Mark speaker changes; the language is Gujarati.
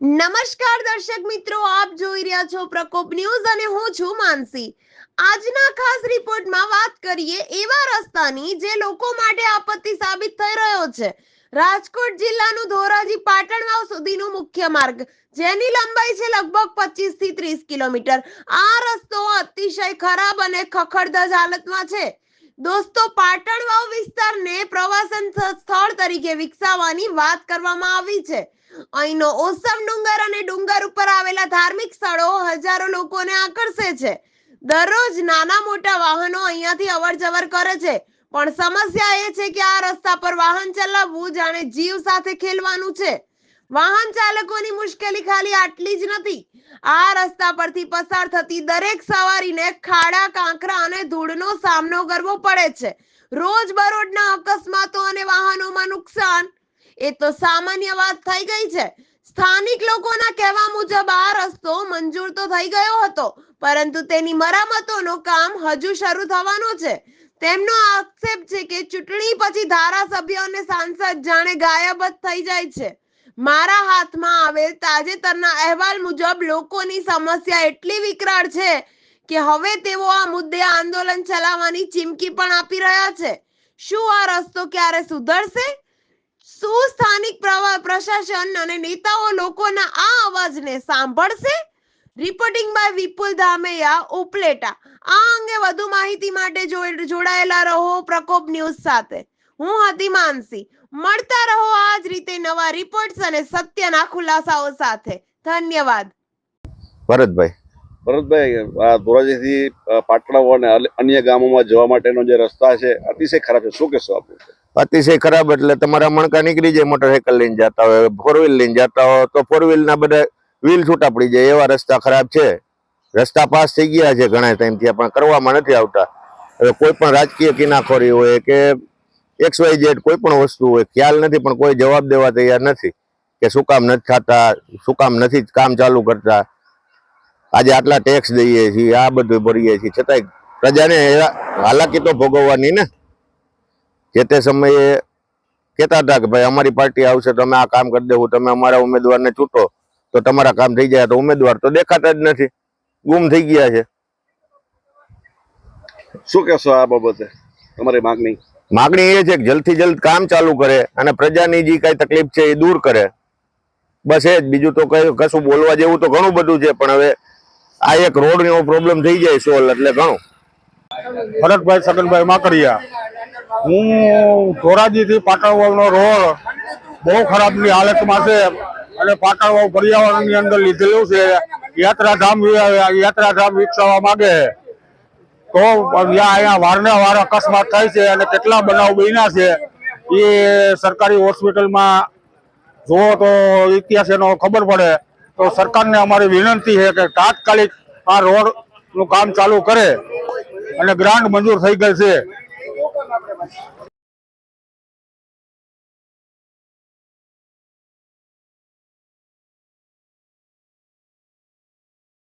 Speaker 1: નમસ્કાર દર્શક મિત્રો, આપ જોઈ રહ્યા છો પ્રકોપ ન્યૂઝ અને હું છું માનસી. આજના ખાસ રિપોર્ટમાં વાત કરીએ એવા રસ્તાની જે લોકો માટે આપત્તિ સાબિત થઈ રહ્યો છે. રાજકોટ જિલ્લાનું ધોરાજી પાટણ વાવ સુધીનું મુખ્ય માર્ગ, જેની લંબાઈ છે લગભગ 25 થી 30 કિલોમીટર. આ રસ્તો અતિશય ખરાબ અને ખખડધજ હાલતમાં છે. દોસ્તો પાટણ વાવ વિસ્તારને પ્રવાસન સ્થળ તરીકે વિકસાવવાની વાત કરવામાં આવી છે. અહીંનો ઓસમ ડુંગર અને ડુંગર ઉપર આવેલા ધાર્મિક સ્થળો હજારો લોકોને આકર્ષે છે. દરરોજ નાના મોટા વાહનો અહીંયાથી અવર જવર કરે છે. પણ સમસ્યા એ છે કે આ રસ્તા પર વાહન ચલાવવું જાણે જીવ સાથે ખેલવાનું છે. વાહન ચાલકોની મુશ્કેલી ખાલી આટલી જ નથી. આ રસ્તા પરથી પસાર થતી દરેક સવારીને ખાડા, કાંકરા અને ધૂળનો સામનો કરવો પડે છે. રોજ બરોજના અકસ્માતો અને વાહનોમાં નુકસાન એ તો સામાન્ય વાત થઈ ગઈ છે. સ્થાનિક લોકોના કહેવા મુજબ આ રસ્તો મંજૂર તો થઈ ગયો હતો, પરંતુ તેની મરામતોનો કામ હજુ શરૂ થવાનો છે. તેમનો આક્ષેપ છે કે ચૂંટણી પછી ધારાસભ્ય અને સાંસદ જાણે ગાયબ જ થઈ જાય છે. મારા હાથમાં આવેલ તાજેતરના અહેવાલ મુજબ લોકોની સમસ્યા એટલી વિકરાળ છે કે હવે તેઓ આ મુદ્દે આંદોલન ચલાવવાની ચીમકી પણ આપી રહ્યા છે. શું આ રસ્તો ક્યારે સુધરશે? શું સ્થાનિક પ્રવા- પ્રશાસન અને નેતાઓ લોકોના આ અવાજને સાંભળશે? Reporting by Vipul Dhameya Upleta. આ અંગે વધુ માહિતી માટે જોડાયેલા રહો પ્રકોપ ન્યૂઝ સાથે. હું હતી માનસી. મળતા રહો આ જ રીતે નવા રિપોર્ટ્સ અને સત્યના ખુલાસાઓ સાથે. ધન્યવાદ.
Speaker 2: ભરતભાઈ.
Speaker 3: ભરતભાઈ આ ધોરાજીથી પાટણા અને અન્ય ગામોમાં જવા માટેનો જે રસ્તા છે અતિશય ખરાબ છે. શું કહેશો આપણે
Speaker 2: અતિશય ખરાબ એટલે તમારા મણકા નીકળી જાય મોટરસાઇકલ લઈને જતા હોય ફોર વ્હીલ લઈને જતા હોય, તો ફોર વ્હીલ ના બધા વ્હીલ છૂટા પડી જાય, એવા રસ્તા ખરાબ છે. રસ્તા પાસ થઈ ગયા છે ઘણા ટાઈમથી પણ કરવામાં નથી આવતા. હવે કોઈ પણ રાજકીય કિનાખોરી હોય કે એક્સ વાય ઝેડ કોઈ પણ વસ્તુ હોય, ખ્યાલ નથી, પણ કોઈ જવાબ દેવા તૈયાર નથી કે શું કામ નથી થતા, શું કામ નથી કામ ચાલુ કરતા. આજે આટલા ટેક્સ દઈએ છીએ, આ બધું ભરીએ છીએ, છતાંય પ્રજાને હાલાકી તો ભોગવવાની ને. જે તે સમયે કહેતા હતા કે ભાઈ અમારી પાર્ટી આવશે તમે આ કામ કરી દેવું તમે અમારા ઉમેદવારને છૂટો તો તમારા કામ થઈ જાય તો ઉમેદવાર તો દેખાતા જ નથી. ગુમ થઈ ગયા છે.
Speaker 3: શું કહેશો આ બાબતે? તમારી માંગણી?
Speaker 2: માગણી એ છે કે જલ્દથી જલ્દ કામ ચાલુ કરે અને પ્રજાની જે કાંઈ તકલીફ છે એ દૂર કરે. બસ એ જ. બીજું તો કઈ કશું બોલવા જેવું તો ઘણું બધું છે પણ હવે આ એક રોડ નો પ્રોબ્લેમ થઈ જાય સોલ એટલે ઘણું.
Speaker 4: ભરતભાઈ સગનભાઈ માકડિયા. હું ધોરાજીથી પાટણવાવનો રોડ બહુ ખરાબની હાલતમાં છે અને પાટણવાવ પર્યાવરણની અંદર લીધેલું છે. યાત્રાધામ યાત્રાધામ વિકસાવવા માંગે તો અહીંયા વારને વાર અકસ્માત થાય છે અને કેટલા બનાવ બન્યા છે એ સરકારી હોસ્પિટલમાં જુઓ તો ઇતિહાસ એનો ખબર પડે. તો સરકારને અમારી વિનંતી છે કે તાત્કાલિક આ રોડનું કામ ચાલુ કરે અને ગ્રાન્ટ મંજૂર થઈ ગઈ છે. much.